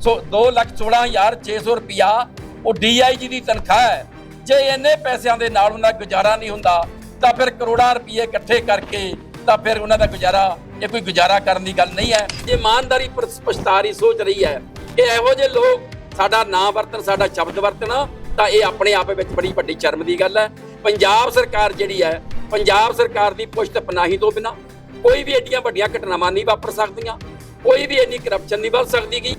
ਸੋ 216600 ਰੁਪਿਆ ਉਹ ਡੀਆਈਜੀ ਦੀ ਤਨਖਾਹ ਹੈ। ਜੇ ਇੰਨੇ ਪੈਸਿਆਂ ਦੇ ਨਾਲ ਉਹਨਾਂ ਦਾ ਗੁਜ਼ਾਰਾ ਨਹੀਂ ਹੁੰਦਾ, ਤਾਂ ਫਿਰ ਕਰੋੜਾਂ ਰੁਪਏ ਇਕੱਠੇ ਕਰਕੇ ਤਾਂ ਫਿਰ ਉਹਨਾਂ ਦਾ ਗੁਜ਼ਾਰਾ, ਇਹ ਕੋਈ ਗੁਜ਼ਾਰਾ ਕਰਨ ਦੀ ਗੱਲ ਨਹੀਂ ਹੈ। ਇਹ ਇਮਾਨਦਾਰੀ ਪਰ ਪਛਤਾਰੀ ਸੋਚ ਰਹੀ ਹੈ ਕਿ ਇਹੋ ਜਿਹੇ ਲੋਕ ਸਾਡਾ ਨਾਂ ਵਰਤਣ, ਸਾਡਾ ਸ਼ਬਦ ਵਰਤਣ, ਤਾਂ ਇਹ ਆਪਣੇ ਆਪ ਵਿੱਚ ਬੜੀ ਵੱਡੀ ਸ਼ਰਮ ਦੀ ਗੱਲ ਹੈ। ਪੰਜਾਬ ਸਰਕਾਰ ਜਿਹੜੀ ਹੈ, ਪੰਜਾਬ ਸਰਕਾਰ ਦੀ ਪੁਸ਼ਤ ਪਨਾਹੀ ਤੋਂ ਬਿਨਾ ਕੋਈ ਵੀ ਏਡੀਆਂ ਵੱਡੀਆਂ ਘਟਨਾਵਾਂ ਨਹੀਂ ਵਾਪਰ ਸਕਦੀਆਂ, ਕੋਈ ਵੀ ਇੰਨੀ ਕਰਪਸ਼ਨ ਨਹੀਂ ਵੱਧ ਸਕਦੀ ਗੀ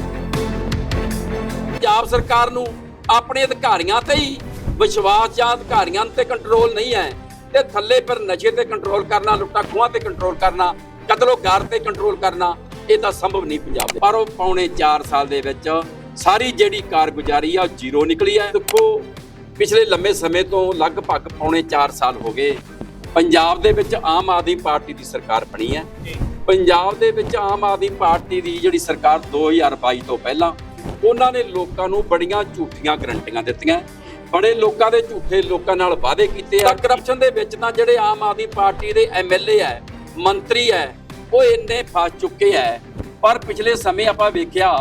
ਪੰਜਾਬ ਸਰਕਾਰ ਨੂੰ ਆਪਣੇ ਅਧਿਕਾਰੀਆਂ ਤੇ ਹੀ ਵਿਸ਼ਵਾਸ ਜਾਂ ਅਧਿਕਾਰੀਆਂ ਤੇ ਕੰਟਰੋਲ ਨਹੀਂ ਹੈ ਤੇ ਥੱਲੇ ਪਰ ਨਸ਼ੇ ਤੇ ਕੰਟਰੋਲ ਕਰਨਾ ਲੁੱਟਾਂ ਖੋਹਾਂ ਤੇ ਕੰਟਰੋਲ ਕਰਨਾ ਕਤਲੋਗਾਰ ਤੇ ਕੰਟਰੋਲ ਕਰਨਾ ਇਹ ਤਾਂ ਸੰਭਵ ਨਹੀਂ ਪੰਜਾਬ ਦੇ। ਪਰ ਉਹ ਪੌਣੇ 4 ਸਾਲ ਦੇ ਵਿੱਚ ਸਾਰੀ ਜਿਹੜੀ ਕਾਰਗੁਜ਼ਾਰੀ ਆ ਉਹ ਜ਼ੀਰੋ ਨਿਕਲੀ ਹੈ। ਦੇਖੋ ਪਿਛਲੇ ਲੰਮੇ ਸਮੇਂ ਤੋਂ ਲਗਭਗ ਪੌਣੇ 4 ਸਾਲ ਹੋ ਗਏ ਪੰਜਾਬ ਦੇ ਵਿੱਚ ਆਮ ਆਦਮੀ ਪਾਰਟੀ ਦੀ ਸਰਕਾਰ ਬਣੀ ਹੈ। ਪੰਜਾਬ ਦੇ ਵਿੱਚ ਆਮ ਆਦਮੀ ਪਾਰਟੀ ਦੀ ਜਿਹੜੀ ਸਰਕਾਰ 2022 ਤੋਂ ਪਹਿਲਾਂ ਉਹਨਾਂ ਨੇ ਲੋਕਾਂ ਨੂੰ ਬੜੀਆਂ ਝੂਠੀਆਂ ਗਰੰਟੀਆਂ ਦਿੱਤੀਆਂ। ਬੜੇ ਲੋਕਾਂ ਦੇ ਝੂਠੇ ਲੋਕਾਂ ਨਾਲ ਵਾਅਦੇ ਕੀਤੇ ਆ। ਕਰਪਸ਼ਨ ਦੇ ਵਿੱਚ ਤਾਂ ਜਿਹੜੇ ਆਮ ਆਦਮੀ ਪਾਰਟੀ ਦੇ ਐਮਐਲਏ ਹੈ, ਮੰਤਰੀ ਹੈ, ਉਹ ਇੰਨੇ ਫਸ ਚੁੱਕੇ ਹੈ। ਪਰ ਪਿਛਲੇ ਸਮੇਂ ਆਪਾਂ ਵੇਖਿਆ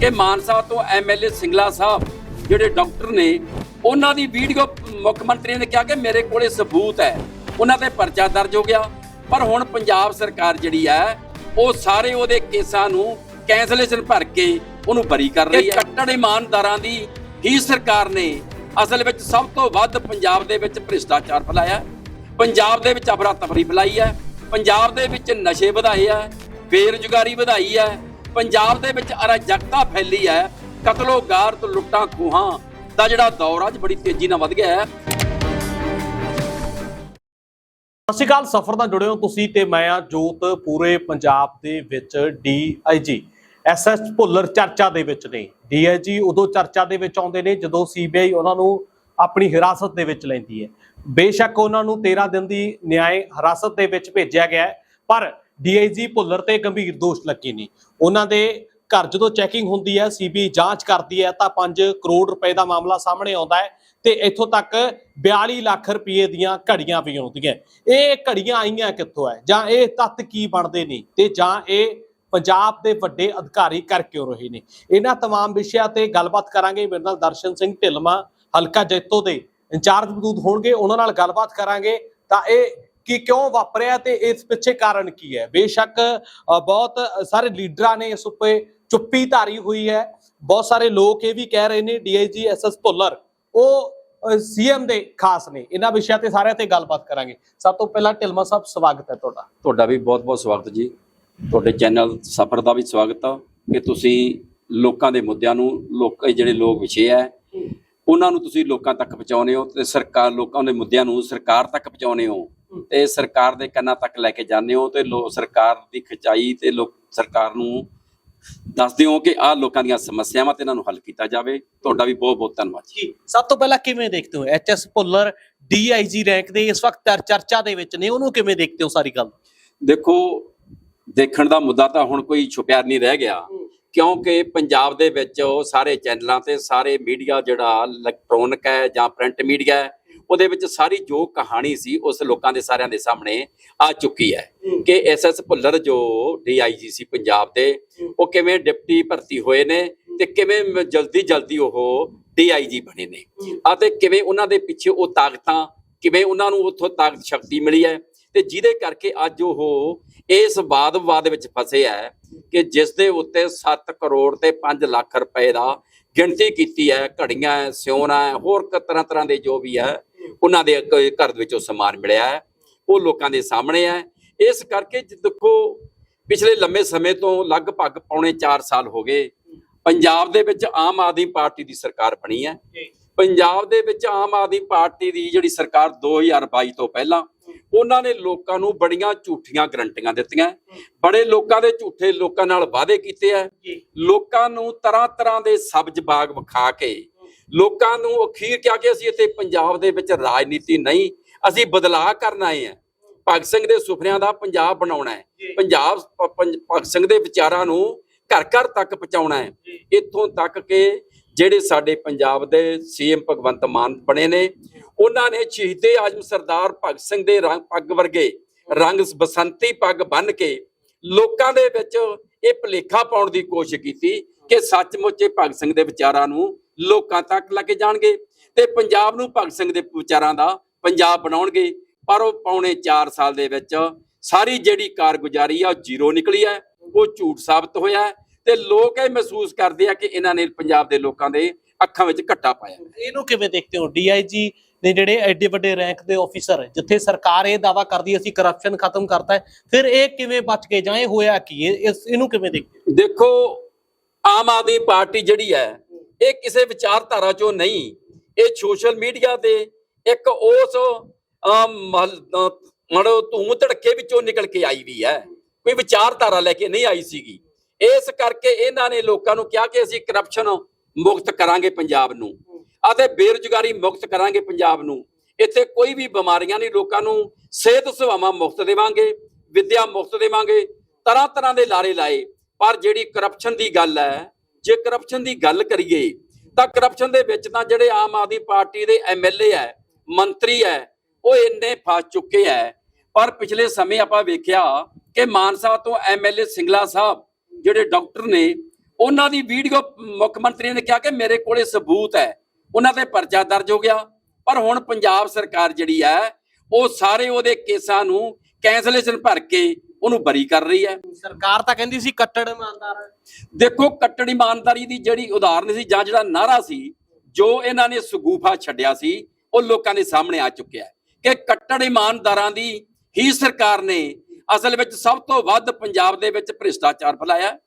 ਕਿ ਮਾਨਸਾ ਤੋਂ ਐਮਐਲਏ ਸਿੰਗਲਾ ਸਾਹਿਬ ਜਿਹੜੇ ਡਾਕਟਰ ਨੇ, ਉਹਨਾਂ ਦੀ ਵੀਡੀਓ ਮੁੱਖ ਮੰਤਰੀ ਨੇ ਕਿਹਾ ਕਿ ਮੇਰੇ ਕੋਲੇ ਸਬੂਤ ਹੈ। ਉਹਨਾਂ ਤੇ ਪਰਚਾ ਦਰਜ ਹੋ ਗਿਆ। ਪਰ ਹੁਣ ਪੰਜਾਬ ਸਰਕਾਰ ਜਿਹੜੀ ਹੈ, ਉਹ ਸਾਰੇ ਉਹਦੇ ਕੇਸਾਂ ਨੂੰ ਕੈਂਸਲੇਸ਼ਨ ਭਰ ਕੇ ਉਹਨੂੰ ਬਰੀ ਕਰ ਰਹੀ ਹੈ। ਕੱਟੜ ਇਮਾਨਦਾਰਾਂ ਦੀ ਹੀ ਸਰਕਾਰ ਨੇ ਅਸਲ ਵਿੱਚ ਸਭ ਤੋਂ ਵੱਧ ਪੰਜਾਬ ਦੇ ਵਿੱਚ ਭ੍ਰਿਸ਼ਟਾਚਾਰ ਫੈਲਾਇਆ ਪੰਜਾਬ ਦੇ ਵਿੱਚ ਅਫਰਾ ਤਫਰੀ ਫੈਲਾਈ ਹੈ। ਪੰਜਾਬ ਦੇ ਵਿੱਚ ਨਸ਼ੇ ਵਧਾਏ ਆ ਬੇਰੁਜ਼ਗਾਰੀ ਵਧਾਈ ਹੈ। ਪੰਜਾਬ ਦੇ ਵਿੱਚ ਅਰਾਜਕਤਾ ਫੈਲੀ ਹੈ। ਕਤਲੋ ਗਾਰਤ ਲੁੱਟਾਂ ਖੋਹਾਂ ਦਾ ਜਿਹੜਾ ਦੌਰ ਅੱਜ ਬੜੀ ਤੇਜ਼ੀ ਨਾਲ ਵਧ ਗਿਆ ਹੈ। ਸਤਿ ਸ਼੍ਰੀ ਅਕਾਲ ਸਫਰ ਨਾਲ ਜੁੜੇ ਹੋ ਤੁਸੀਂ ਤੇ ਮੈਂ ਆ ਜੋਤ ਪੂਰੇ ਪੰਜਾਬ ਦੇ ਵਿੱਚ ਡੀਆਈਜੀ ਐਸਐਸ ਭੁੱਲਰ ਚਰਚਾ ਦੇ ਵਿੱਚ ਨੇ। ਡੀਆਈਜੀ ਉਦੋਂ ਚਰਚਾ ਦੇ ਵਿੱਚ ਆਉਂਦੇ ਨੇ ਜਦੋਂ ਸੀਬੀਆਈ ਉਹਨਾਂ ਨੂੰ ਆਪਣੀ ਹਿਰਾਸਤ ਦੇ ਵਿੱਚ ਲੈਂਦੀ ਹੈ। ਬੇਸ਼ੱਕ ਉਹਨਾਂ ਨੂੰ 13 ਦਿਨ ਦੀ ਨਿਆਂ ਹਿਰਾਸਤ ਦੇ ਵਿੱਚ ਭੇਜਿਆ ਗਿਆ ਹੈ, ਪਰ ਡੀਆਈਜੀ ਭੁੱਲਰ ਤੇ ਗੰਭੀਰ ਦੋਸ਼ ਲੱਗੇ ਨੇ। ਉਹਨਾਂ ਦੇ ਘਰ ਜਦੋਂ ਚੈਕਿੰਗ ਹੁੰਦੀ ਹੈ ਸੀਬੀਆਈ ਜਾਂਚ ਕਰਦੀ ਹੈ ਤਾਂ 5 ਕਰੋੜ ਰੁਪਏ ਦਾ ਮਾਮਲਾ ਸਾਹਮਣੇ ਆਉਂਦਾ ਹੈ ਤੇ ਇੱਥੋਂ ਤੱਕ 42 ਲੱਖ ਰੁਪਏ ਦੀਆਂ ਘੜੀਆਂ ਵੀ ਆਉਂਦੀਆਂ। ਇਹ ਘੜੀਆਂ ਆਈਆਂ ਕਿੱਥੋਂ ਹੈ ਜਾਂ ਇਹ ਤੱਤ ਕੀ ਬਣਦੇ ਨੇ ਤੇ ਜਾਂ ਇਹ ਪੰਜਾਬ ਦੇ ਵੱਡੇ ਅਧਿਕਾਰੀ ਕਰ ਕਿਉਂ ਰਹੇ ਨੇ ਇਹਨਾਂ तमाम ਵਿਸ਼ਿਆਂ ਤੇ ਗੱਲਬਾਤ ਕਰਾਂਗੇ ਮੇਰੇ ਨਾਲ ਦਰਸ਼ਨ ਸਿੰਘ ਢਿੱਲਮਾ ਹਲਕਾ ਜੈਤੋ ਦੇ ਇੰਚਾਰਜ ਮੌਜੂਦ ਹੋਣਗੇ ਉਹਨਾਂ ਨਾਲ ਗੱਲਬਾਤ ਕਰਾਂਗੇ ਤਾਂ ਇਹ ਕੀ ਕਿਉਂ ਵਾਪਰਿਆ ਤੇ ਇਸ ਪਿੱਛੇ ਕਾਰਨ ਕੀ ਹੈ ਬੇਸ਼ੱਕ ਅ, ਬਹੁਤ ਸਾਰੇ ਲੀਡਰਾਂ ਨੇ ਇਸ ਉੱਤੇ ਚੁੱਪੀ ਧਾਰੀ ਹੋਈ ਹੈ ਬਹੁਤ ਸਾਰੇ ਲੋਕ ਇਹ ਵੀ ਕਹਿ ਰਹੇ ਨੇ ਡੀਆਈਜੀ ਐਸਐਸ ਭੁੱਲਰ ਉਹ ਸੀਐਮ ਦੇ ਖਾਸ ਨੇ ਇਹਨਾਂ ਵਿਸ਼ਿਆਂ ਤੇ ਸਾਰਿਆਂ ਤੇ ਗੱਲਬਾਤ ਕਰਾਂਗੇ ਸਭ ਤੋਂ ਪਹਿਲਾਂ ਢਿਲਮਾ ਸਾਹਿਬ ਸਵਾਗਤ ਹੈ ਤੁਹਾਡਾ ਤੁਹਾਡਾ ਵੀ ਬਹੁਤ-ਬਹੁਤ ਸਵਾਗਤ ਜੀ ਤੁਹਾਡੇ ਚੈਨਲ ਸਫਰ ਦਾ ਵੀ ਸਵਾਗਤ ਆ। ਕਿ ਤੁਸੀਂ ਲੋਕਾਂ ਦੇ ਮੁੱਦਿਆਂ ਨੂੰ ਲੋਕ ਜਿਹੜੇ ਲੋਕ ਵਿਸ਼ੇ ਹੈ ਉਹਨਾਂ ਨੂੰ ਤੁਸੀਂ ਲੋਕਾਂ ਤੱਕ ਪਹੁੰਚਾਉਂਦੇ ਹੋ ਤੇ ਸਰਕਾਰ ਲੋਕਾਂ ਦੇ ਮੁੱਦਿਆਂ ਨੂੰ ਸਰਕਾਰ ਤੱਕ ਪਹੁੰਚਾਉਂਦੇ ਹੋ ਤੇ ਸਰਕਾਰ ਦੇ ਕੰਨਾਂ ਤੱਕ ਲੈ ਕੇ ਜਾਂਦੇ ਹੋ ਤੇ ਲੋ ਸਰਕਾਰ ਦੀ ਖਿਚਾਈ ਤੇ ਲੋਕ ਸਰਕਾਰ ਨੂੰ ਦੱਸਦੇ ਹੋ ਕਿ ਆਹ ਲੋਕਾਂ ਦੀਆਂ ਸਮੱਸਿਆਵਾਂ ਤੇ ਇਹਨਾਂ ਨੂੰ ਹੱਲ ਕੀਤਾ ਜਾਵੇ। ਤੁਹਾਡਾ ਵੀ ਬਹੁਤ-ਬਹੁਤ ਧੰਨਵਾਦ ਜੀ। ਸਭ ਤੋਂ ਪਹਿਲਾਂ ਕਿਵੇਂ ਦੇਖਦੇ ਹੋ? ਐਚਐਸ ਭੁੱਲਰ ਡੀਆਈਜੀ ਰੈਂਕ ਦੇ ਇਸ ਵਕਤ ਚਰ- ਚਰਚਾ ਦੇ ਵਿੱਚ ਨੇ ਉਹਨੂੰ ਕਿਵੇਂ ਦੇਖਦੇ ਹੋ ਸਾਰੀ ਗੱਲ? ਦੇਖੋ ਦੇਖਣ ਦਾ ਮੁੱਦਾ ਤਾਂ ਹੁਣ ਕੋਈ ਛੁਪਿਆ ਨਹੀਂ ਰਹਿ ਗਿਆ। ਕਿਉਂਕਿ ਪੰਜਾਬ ਦੇ ਵਿੱਚ ਉਹ ਸਾਰੇ ਚੈਨਲਾਂ ਤੇ ਸਾਰੇ ਮੀਡੀਆ ਜਿਹੜਾ ਇਲੈਕਟ੍ਰੋਨਿਕ ਹੈ ਜਾਂ ਪ੍ਰਿੰਟ ਮੀਡੀਆ ਹੈ ਉਹਦੇ ਵਿੱਚ ਸਾਰੀ ਜੋ ਕਹਾਣੀ ਸੀ ਉਸ ਲੋਕਾਂ ਦੇ ਸਾਰਿਆਂ ਦੇ ਸਾਹਮਣੇ ਆ ਚੁੱਕੀ ਹੈ ਕਿ ਐਸਐਸ ਭੁੱਲਰ ਜੋ ਡੀਆਈਜੀ ਸੀ ਪੰਜਾਬ ਦੇ ਉਹ ਕਿਵੇਂ ਡਿਪਟੀ ਭਰਤੀ ਹੋਏ ਨੇ ਤੇ ਕਿਵੇਂ ਜਲਦੀ ਜਲਦੀ ਉਹ ਡੀਆਈਜੀ ਬਣੇ ਨੇ। ਅਤੇ ਕਿਵੇਂ ਉਹਨਾਂ ਦੇ ਪਿੱਛੇ ਉਹ ਤਾਕਤਾਂ ਕਿਵੇਂ ਉਹਨਾਂ ਨੂੰ ਉੱਥੋਂ ਤਾਕਤ ਸ਼ਕਤੀ ਮਿਲੀ ਹੈ ਤੇ ਜਿਹਦੇ ਕਰਕੇ ਅੱਜ ਉਹ ਇਸ ਵਾਦ ਵਿਵਾਦ ਵਿੱਚ ਫਸੇ ਹੈ ਕਿ ਜਿਸ ਦੇ ਉੱਤੇ 7 ਕਰੋੜ ਤੇ 5 ਲੱਖ ਰੁਪਏ ਦਾ ਗਿਣਤੀ ਕੀਤੀ ਹੈ ਘੜੀਆਂ ਹੈ ਸਿਉਣਾ ਹੈ ਹੋਰ ਤਰ੍ਹਾਂ ਤਰ੍ਹਾਂ ਦੇ ਜੋ ਵੀ ਹੈ ਉਹਨਾਂ ਦੇ ਘਰ ਦੇ ਵਿੱਚੋਂ ਸਮਾਨ ਮਿਲਿਆ ਹੈ। ਉਹ ਲੋਕਾਂ ਦੇ ਸਾਹਮਣੇ ਹੈ। ਇਸ ਕਰਕੇ ਦੇਖੋ ਪਿਛਲੇ ਲੰਮੇ ਸਮੇਂ ਤੋਂ ਲਗਭਗ ਪੌਣੇ 4 ਸਾਲ ਹੋ ਗਏ ਪੰਜਾਬ ਦੇ ਵਿੱਚ ਆਮ ਆਦਮੀ ਪਾਰਟੀ ਦੀ ਸਰਕਾਰ ਬਣੀ ਹੈ। ਪੰਜਾਬ ਦੇ ਵਿੱਚ ਆਮ ਆਦਮੀ ਪਾਰਟੀ ਦੀ ਜਿਹੜੀ ਸਰਕਾਰ 2022 ਤੋਂ ਪਹਿਲਾਂ ਉਹਨਾਂ ਨੇ ਲੋਕਾਂ ਨੂੰ ਬੜੀਆਂ ਝੂਠੀਆਂ ਗਰੰਟੀਆਂ ਦਿੱਤੀਆਂ। ਬੜੇ ਲੋਕਾਂ ਦੇ ਝੂਠੇ ਲੋਕਾਂ ਨਾਲ ਵਾਅਦੇ ਕੀਤੇ ਆ। ਲੋਕਾਂ ਨੂੰ ਤਰ੍ਹਾਂ ਤਰ੍ਹਾਂ ਦੇ ਸਬਜ਼ ਬਾਗ ਵਿਖਾ ਕੇ ਲੋਕਾਂ ਨੂੰ ਅਖੀਰ ਕਿਹਾ ਕਿ ਅਸੀਂ ਇੱਥੇ ਪੰਜਾਬ ਦੇ ਵਿੱਚ ਰਾਜਨੀਤੀ ਨਹੀਂ ਅਸੀਂ ਬਦਲਾਅ ਕਰਨ ਆਏ ਆ। ਭਗਤ ਸਿੰਘ ਦੇ ਸੁਪਨਿਆਂ ਦਾ ਪੰਜਾਬ ਬਣਾਉਣਾ ਹੈ। ਪੰਜਾਬ ਭਗਤ ਸਿੰਘ ਦੇ ਵਿਚਾਰਾਂ ਨੂੰ ਘਰ ਘਰ ਤੱਕ ਪਹੁੰਚਾਉਣਾ ਹੈ। ਇੱਥੋਂ ਤੱਕ ਕਿ ਜਿਹੜੇ ਸਾਡੇ ਪੰਜਾਬ ਦੇ ਸੀਐਮ ਭਗਵੰਤ ਮਾਨ ਬਣੇ ਨੇ ਉਹਨਾਂ ਨੇ ਸ਼ਹੀਦੇ ਆਜਮ ਸਰਦਾਰ ਭਗਤ ਸਿੰਘ ਦੇ ਰੰਗ ਪੱਗ ਵਰਗੇ ਰੰਗ ਬਸੰਤੀ ਪੱਗ ਬੰਨ ਕੇ ਲੋਕਾਂ ਦੇ ਵਿੱਚ ਇਹ ਭਲੇਖਾ ਪਾਉਣ ਦੀ ਕੋਸ਼ਿਸ਼ ਕੀਤੀ ਕਿ ਸੱਚਮੁੱਚ ਇਹ ਭਗਤ ਸਿੰਘ ਦੇ ਵਿਚਾਰਾਂ ਨੂੰ ਲੋਕਾਂ ਤੱਕ ਲੈ ਕੇ ਜਾਣਗੇ ਤੇ ਪੰਜਾਬ ਨੂੰ ਭਗਤ ਸਿੰਘ ਦੇ ਵਿਚਾਰਾਂ ਦਾ ਪੰਜਾਬ ਬਣਾਉਣਗੇ। ਪਰ ਉਹ ਪੌਣੇ 4 ਸਾਲ ਦੇ ਵਿੱਚ ਸਾਰੀ ਜਿਹੜੀ ਕਾਰਗੁਜ਼ਾਰੀ ਆ ਉਹ ਜ਼ੀਰੋ ਨਿਕਲੀ ਹੈ, ਉਹ ਝੂਠ ਸਾਬਤ ਹੋਇਆ ਤੇ ਲੋਕ ਇਹ ਮਹਿਸੂਸ ਕਰਦੇ ਆ ਕਿ ਇਹਨਾਂ ਨੇ ਪੰਜਾਬ ਦੇ ਲੋਕਾਂ ਦੇ ਅੱਖਾਂ ਵਿੱਚ ਘੱਟਾ ਪਾਇਆ। ਇਹਨੂੰ ਕਿਵੇਂ ਦੇਖਦੇ ਹੋ? ਡੀਆਈਜੀ ਨੇ ਜਿਹੜੇ ਐਡੇ ਵੱਡੇ ਰੈਂਕ ਦੇ ਆਫੀਸਰ ਜਿੱਥੇ ਸਰਕਾਰ ਇਹ ਦਾਵਾ ਕਰਦੀ ਅਸੀਂ ਕਰਪਸ਼ਨ ਖਤਮ ਕਰਤਾ ਹੈ ਫਿਰ ਇਹ ਕਿਵੇਂ ਬਚ ਗਏ ਜਾਂ ਇਹ ਹੋਇਆ ਕੀ ਇਸ ਇਹਨੂੰ ਕਿਵੇਂ ਦੇਖਦੇ ਦੇਖੋ ਆਮ ਆਦਮੀ ਪਾਰਟੀ ਜਿਹੜੀ ਹੈ ਇਹ ਕਿਸੇ ਵਿਚਾਰਧਾਰਾ ਚੋਂ ਨਹੀਂ ਇਹ ਸੋਸ਼ਲ ਮੀਡੀਆ ਦੇ ਇੱਕ ਉਸ ਅਮ, ਮੜੋ ਧੂਮ ਧੜਕੇ ਵਿੱਚੋਂ ਨਿਕਲ ਕੇ ਆਈ ਵੀ ਹੈ। ਕੋਈ ਵਿਚਾਰਧਾਰਾ ਲੈ ਕੇ ਨਹੀਂ ਆਈ ਸੀਗੀ। ਇਸ ਕਰਕੇ ਇਹਨਾਂ ਨੇ ਲੋਕਾਂ ਨੂੰ ਕਿਹਾ ਕਿ ਅਸੀਂ ਕਰਪਸ਼ਨ ਮੁਕਤ ਕਰਾਂਗੇ ਪੰਜਾਬ ਨੂੰ। ਅਤੇ ਬੇਰੁਜ਼ਗਾਰੀ ਮੁਕਤ ਕਰਾਂਗੇ ਪੰਜਾਬ ਨੂੰ। ਇੱਥੇ ਕੋਈ ਵੀ ਬਿਮਾਰੀਆਂ ਨਹੀਂ, ਲੋਕਾਂ ਨੂੰ ਸਿਹਤ ਸੇਵਾਵਾਂ ਮੁਫਤ ਦੇਵਾਂਗੇ, ਵਿੱਦਿਆ ਮੁਫਤ ਦੇਵਾਂਗੇ ਤਰ੍ਹਾਂ ਤਰ੍ਹਾਂ ਦੇ ਲਾਰੇ ਲਾਏ। ਪਰ ਜਿਹੜੀ ਕਰਪਸ਼ਨ ਦੀ ਗੱਲ ਹੈ, ਜੇ ਕਰਪਸ਼ਨ ਦੀ ਗੱਲ ਕਰੀਏ, ਤਾਂ ਕਰਪਸ਼ਨ ਦੇ ਵਿੱਚ ਤਾਂ ਜਿਹੜੇ ਆਮ ਆਦਮੀ ਪਾਰਟੀ ਦੇ ਐਮਐਲਏ ਹੈ, ਮੰਤਰੀ ਹੈ, ਉਹ ਇੰਨੇ ਫਸ ਚੁੱਕੇ ਹੈ। ਪਰ ਪਿਛਲੇ ਸਮੇਂ ਆਪਾਂ ਵੇਖਿਆ ਕਿ ਮਾਨਸਾ ਤੋਂ ਐਮਐਲਏ ਸਿੰਗਲਾ ਸਾਹਿਬ, ਜਿਹੜੇ ਡਾਕਟਰ ਨੇ, ਉਹਨਾਂ ਦੀ ਵੀਡੀਓ ਮੁੱਖ ਮੰਤਰੀ ਨੇ ਕਿਹਾ ਕਿ ਮੇਰੇ ਕੋਲੇ ਸਬੂਤ ਹੈ। ਉਹਨਾਂ ਤੇ ਪਰਚਾ ਦਰਜ ਹੋ ਗਿਆ। ਪਰ ਹੁਣ ਪੰਜਾਬ ਸਰਕਾਰ ਜਿਹੜੀ ਹੈ ਉਹ ਸਾਰੇ ਉਹਦੇ ਕੇਸਾਂ ਨੂੰ ਕੈਂਸਲੇਸ਼ਨ ਭਰ ਕੇ ਉਹਨੂੰ ਬਰੀ ਕਰ ਰਹੀ ਹੈ। ਸਰਕਾਰ ਤਾਂ ਕਹਿੰਦੀ ਸੀ ਕੱਟੜ ਇਮਾਨਦਾਰ। ਦੇਖੋ ਕੱਟੜ ਇਮਾਨਦਾਰੀ ਦੀ ਜਿਹੜੀ ਉਦਾਹਰਨ ਸੀ ਜਾਂ ਜਿਹੜਾ ਨਾਰਾ ਸੀ ਜੋ ਇਹਨਾਂ ਨੇ ਸਗੂਫਾ ਛੱਡਿਆ ਸੀ ਉਹ ਲੋਕਾਂ ਦੇ ਸਾਹਮਣੇ ਆ ਚੁੱਕਿਆ ਹੈ ਕਿ ਕੱਟੜ ਇਮਾਨਦਾਰਾਂ ਦੀ ਹੀ ਸਰਕਾਰ ਨੇ ਅਸਲ ਵਿੱਚ ਸਭ ਤੋਂ ਵੱਧ ਪੰਜਾਬ ਦੇ ਵਿੱਚ ਭ੍ਰਿਸ਼ਟਾਚਾਰ ਫੈਲਾਇਆ।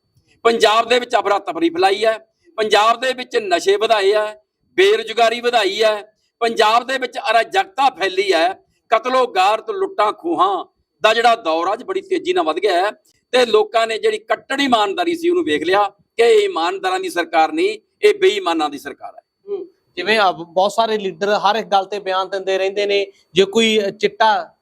ਪੰਜਾਬ ਦੇ ਵਿੱਚ ਅਫਰਾ ਤਫਰੀ ਫੈਲਾਈ ਹੈ। ਪੰਜਾਬ ਦੇ ਵਿੱਚ ਨਸ਼ੇ ਵਧਾਏ ਹੈ। ਬੇਰੁਜ਼ਗਾਰੀ ਵਧਾਈ ਹੈ। ਪੰਜਾਬ ਦੇ ਵਿੱਚ ਅਰਾਜਕਤਾ ਫੈਲੀ ਹੈ। ਕਤਲੋ ਗਾਰਤ ਲੁੱਟਾਂ ਖੋਹਾਂ ਦਾ ਜਿਹੜਾ ਦੌਰ ਅੱਜ ਬੜੀ ਤੇਜ਼ੀ ਨਾਲ ਵਧ ਗਿਆ ਹੈ ਤੇ ਲੋਕਾਂ ਨੇ ਜਿਹੜੀ ਕੱਟੜ ਇਮਾਨਦਾਰੀ ਸੀ ਉਹਨੂੰ ਵੇਖ ਲਿਆ ਕਿ ਇਹ ਇਮਾਨਦਾਰਾਂ ਦੀ ਸਰਕਾਰ ਨਹੀਂ, ਇਹ ਬੇਈਮਾਨਾਂ ਦੀ ਸਰਕਾਰ ਹੈ। ਜਿਵੇਂ ਬਹੁਤ ਸਾਰੇ ਲੀਡਰ ਹਰ ਇੱਕ ਗੱਲ ਤੇ ਬਿਆਨ ਦਿੰਦੇ ਰਹਿੰਦੇ ਨੇ, ਜੇ ਕੋਈ ਚਿੱਟਾ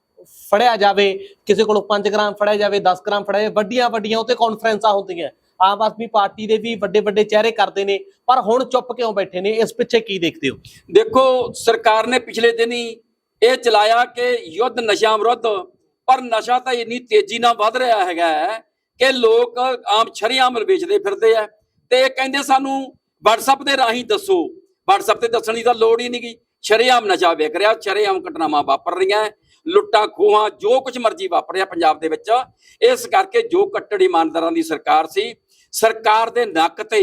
ਫੜਿਆ ਜਾਵੇ, ਕਿਸੇ ਕੋਲੋਂ 5 ਗ੍ਰਾਮ ਫੜਿਆ ਜਾਵੇ 10 ਗ੍ਰਾਮ ਫੜਿਆ ਜਾਵੇ ਵੱਡੀਆਂ ਵੱਡੀਆਂ ਉੱਤੇ ਕਾਨਫਰੰਸਾਂ ਹੁੰਦੀਆਂ। ਆਮ ਆਦਮੀ ਪਾਰਟੀ ਦੇ ਵੀ ਵੱਡੇ ਵੱਡੇ ਚਿਹਰੇ ਕਰਦੇ ਨੇ, ਪਰ ਹੁਣ ਚੁੱਪ ਕਿਉਂ ਬੈਠੇ ਨੇ? ਇਸ ਪਿੱਛੇ ਕੀ ਦੇਖਦੇ ਹੋ? ਦੇਖੋ, ਸਰਕਾਰ ਨੇ ਪਿਛਲੇ ਦਿਨੀ ਇਹ ਚਲਾਇਆ ਕਿ ਯੁੱਧ ਨਸ਼ਾ ਵਿਰੁੱਧ, ਪਰ ਨਸ਼ਾ ਤਾਂ ਇੰਨੀ ਤੇਜ਼ੀ ਨਾਲ ਵੱਧ ਰਿਹਾ ਹੈਗਾ ਹੈ ਕਿ ਲੋਕ ਆਮ ਛਰੀਆਮ ਵੇਚਦੇ ਫਿਰਦੇ ਆ। ਤੇ ਇਹ ਕਹਿੰਦੇ ਸਾਨੂੰ, WhatsApp ਦੇ ਰਾਹੀਂ ਦੱਸੋ। WhatsApp ਤੇ ਦੱਸਣ ਦੀ ਤਾਂ ਲੋੜ ਹੀ ਨਹੀਂ ਨਹੀਂਗੀ ਸ਼ਰੇਆਮ ਨਸ਼ਾ ਵੇਖ ਰਿਹਾ ਛਰੇਆਮ ਘਟਨਾਵਾਂ ਵਾਪਰ ਰਹੀਆਂ, ਲੁੱਟਾਂ ਖੋਹਾਂ, ਜੋ ਕੁਝ ਮਰਜ਼ੀ ਵਾਪਰ ਰਿਹਾ ਪੰਜਾਬ ਦੇ ਵਿੱਚ। ਇਸ ਕਰਕੇ ਜੋ ਕੱਟੜ ਇਮਾਨਦਾਰਾਂ ਦੀ ਸਰਕਾਰ ਸੀ ਸਰਕਾਰ ਦੇ ਨੱਕ ਤੇ,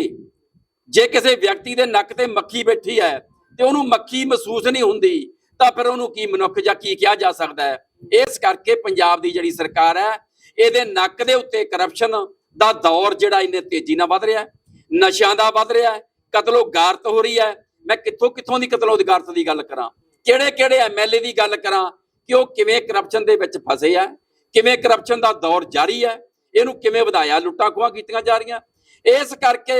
ਜੇ ਕਿਸੇ ਵਿਅਕਤੀ ਦੇ ਨੱਕ ਤੇ ਮੱਖੀ ਬੈਠੀ ਹੈ ਤੇ ਉਹਨੂੰ ਮੱਖੀ ਮਹਿਸੂਸ ਨਹੀਂ ਹੁੰਦੀ, ਤਾਂ ਫਿਰ ਉਹਨੂੰ ਕੀ ਮਨੁੱਖ ਜਾਂ ਕੀ ਕਿਹਾ ਜਾ ਸਕਦਾ ਹੈ? ਇਸ ਕਰਕੇ ਪੰਜਾਬ ਦੀ ਜਿਹੜੀ ਸਰਕਾਰ ਹੈ, ਇਹਦੇ ਨੱਕ ਦੇ ਉੱਤੇ ਕਰਪਸ਼ਨ ਦਾ ਦੌਰ ਜਿਹੜਾ ਇੰਨੇ ਤੇਜ਼ੀ ਨਾਲ ਵੱਧ ਰਿਹਾ ਹੈ, ਨਸ਼ਿਆਂ ਦਾ ਵੱਧ ਰਿਹਾ ਹੈ, ਕਤਲੋ ਗਾਰਤ ਹੋ ਰਹੀ ਹੈ। ਮੈਂ ਕਿੱਥੋਂ ਕਿੱਥੋਂ ਦੀ ਕਤਲੋ ਗਾਰਤ ਦੀ ਗੱਲ ਕਰਾਂ? ਕਿਹੜੇ ਕਿਹੜੇ ਐਮਐਲਏ ਦੀ ਗੱਲ ਕਰਾਂ ਕਿ ਉਹ ਕਿਵੇਂ ਕਰਪਸ਼ਨ ਦੇ ਵਿੱਚ ਫਸੇ ਆ ਕਿਵੇਂ ਕਰਪਸ਼ਨ ਦਾ ਦੌਰ ਜਾਰੀ ਹੈ ਇਹਨੂੰ ਕਿਵੇਂ ਵਧਾਇਆ? ਲੁੱਟਾਂ ਖੋਹਾਂ ਕੀਤੀਆਂ ਜਾ ਰਹੀਆਂ। ਇਸ ਕਰਕੇ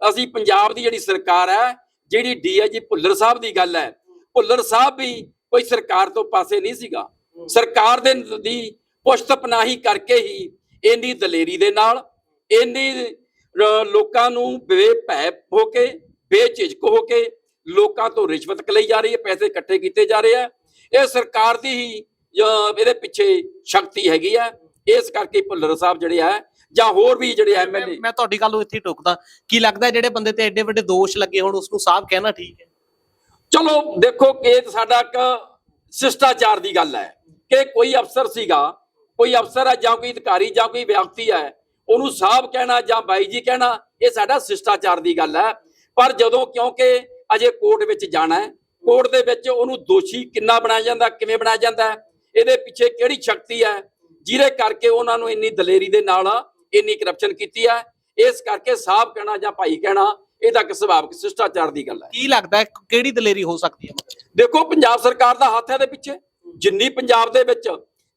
ਅਸੀਂ ਪੰਜਾਬ ਦੀ ਜਿਹੜੀ ਸਰਕਾਰ ਹੈ, ਜਿਹੜੀ ਡੀਆਈਜੀ ਭੁੱਲਰ ਸਾਹਿਬ ਦੀ ਗੱਲ ਹੈ, ਭੁੱਲਰ ਸਾਹਿਬ ਵੀ ਕੋਈ ਸਰਕਾਰ ਤੋਂ ਪਾਸੇ ਨਹੀਂ ਸੀਗਾ। ਸਰਕਾਰ ਦੇ ਦੀ ਪੁਸ਼ਤ ਪਨਾਹੀ ਕਰਕੇ ਹੀ ਇੰਨੀ ਦਲੇਰੀ ਦੇ ਨਾਲ, ਇੰਨੀ ਲੋਕਾਂ ਨੂੰ ਬੇਭੈ ਹੋ ਕੇ, ਬੇਝਿਜਕ ਹੋ ਕੇ ਲੋਕਾਂ ਤੋਂ ਰਿਸ਼ਵਤ ਲਈ ਜਾ ਰਹੀ ਹੈ, ਪੈਸੇ ਇਕੱਠੇ ਕੀਤੇ ਜਾ ਰਹੇ ਆ ਇਹ ਸਰਕਾਰ ਦੀ ਹੀ ਇਹਦੇ ਪਿੱਛੇ ਸ਼ਕਤੀ ਹੈਗੀ ਆ ਇਸ ਕਰਕੇ ਭੁੱਲਰ ਸਾਹਿਬ ਜਿਹੜੇ ਆ ਜਾਂ ਹੋਰ ਵੀ ਜਿਹੜੇ ਐਮਐਲਏ ਮੈਂ- ਤੁਹਾਡੀ ਗੱਲ ਨੂੰ ਇੱਥੇ ਹੀ ਟੋਕਦਾ। ਕੀ ਲੱਗਦਾ ਹੈ ਜਿਹੜੇ ਬੰਦੇ ਤੇ ਐਡੇ ਵੱਡੇ ਦੋਸ਼ ਲੱਗੇ ਹੁਣ ਉਸ ਨੂੰ ਸਾਫ਼ ਕਹਿਣਾ ਠੀਕ ਹੈ? ਚਲੋ ਦੇਖੋ ਕਿ ਸਾਡਾ ਇੱਕ ਸ਼ਿਸ਼ਟਾਚਾਰ ਦੀ ਗੱਲ ਹੈ ਕਿ ਕੋਈ ਅਫਸਰ ਸੀਗਾ ਕੋਈ ਅਫਸਰ ਹੈ ਜਾਂ ਕੋਈ ਅਧਿਕਾਰੀ ਜਾਂ ਕੋਈ ਵਿਅਕਤੀ ਹੈ ਉਹਨੂੰ ਸਾਹਿਬ ਕਹਿਣਾ ਜਾਂ ਬਾਈ ਜੀ ਕਹਿਣਾ ਇਹ ਸਾਡਾ ਸ਼ਿਸ਼ਟਾਚਾਰ ਦੀ ਗੱਲ ਹੈ। ਪਰ ਜਦੋਂ ਕਿਉਂਕਿ ਅਜੇ ਕੋਰਟ ਵਿੱਚ ਜਾਣਾ ਹੈ ਕੋਰਟ ਦੇ ਵਿੱਚ ਉਹਨੂੰ ਦੋਸ਼ੀ ਕਿੰਨਾ ਬਣਾਇਆ ਜਾਂਦਾ ਕਿਵੇਂ ਬਣਾਇਆ ਜਾਂਦਾ ਹੈ, ਇਹਦੇ ਪਿੱਛੇ ਕਿਹੜੀ ਸ਼ਕਤੀ ਹੈ ਜਿਹਦੇ ਕਰਕੇ ਉਹਨਾਂ ਨੂੰ ਇੰਨੀ ਦਲੇਰੀ ਦੇ ਨਾਲ ਇੰਨੀ ਕਰਪਸ਼ਨ ਕੀਤੀ ਹੈ। ਇਸ ਕਰਕੇ ਸਾਹਿਬ ਕਹਿਣਾ ਜਾਂ ਭਾਈ ਕਹਿਣਾ ਇਹ ਤਾਂ ਇੱਕ ਸੁਭਾਵਿਕ ਸ਼ਿਸ਼ਟਾਚਾਰ ਦੀ ਗੱਲ ਹੈ। ਕੀ ਲੱਗਦਾ ਹੈ ਕਿਹੜੀ ਦਲੇਰੀ ਹੋ ਸਕਦੀ ਹੈ? ਦੇਖੋ ਪੰਜਾਬ ਸਰਕਾਰ ਦਾ ਹੱਥ ਹੈ ਦੇ ਪਿੱਛੇ। ਜਿੰਨੀ ਪੰਜਾਬ ਦੇ ਵਿੱਚ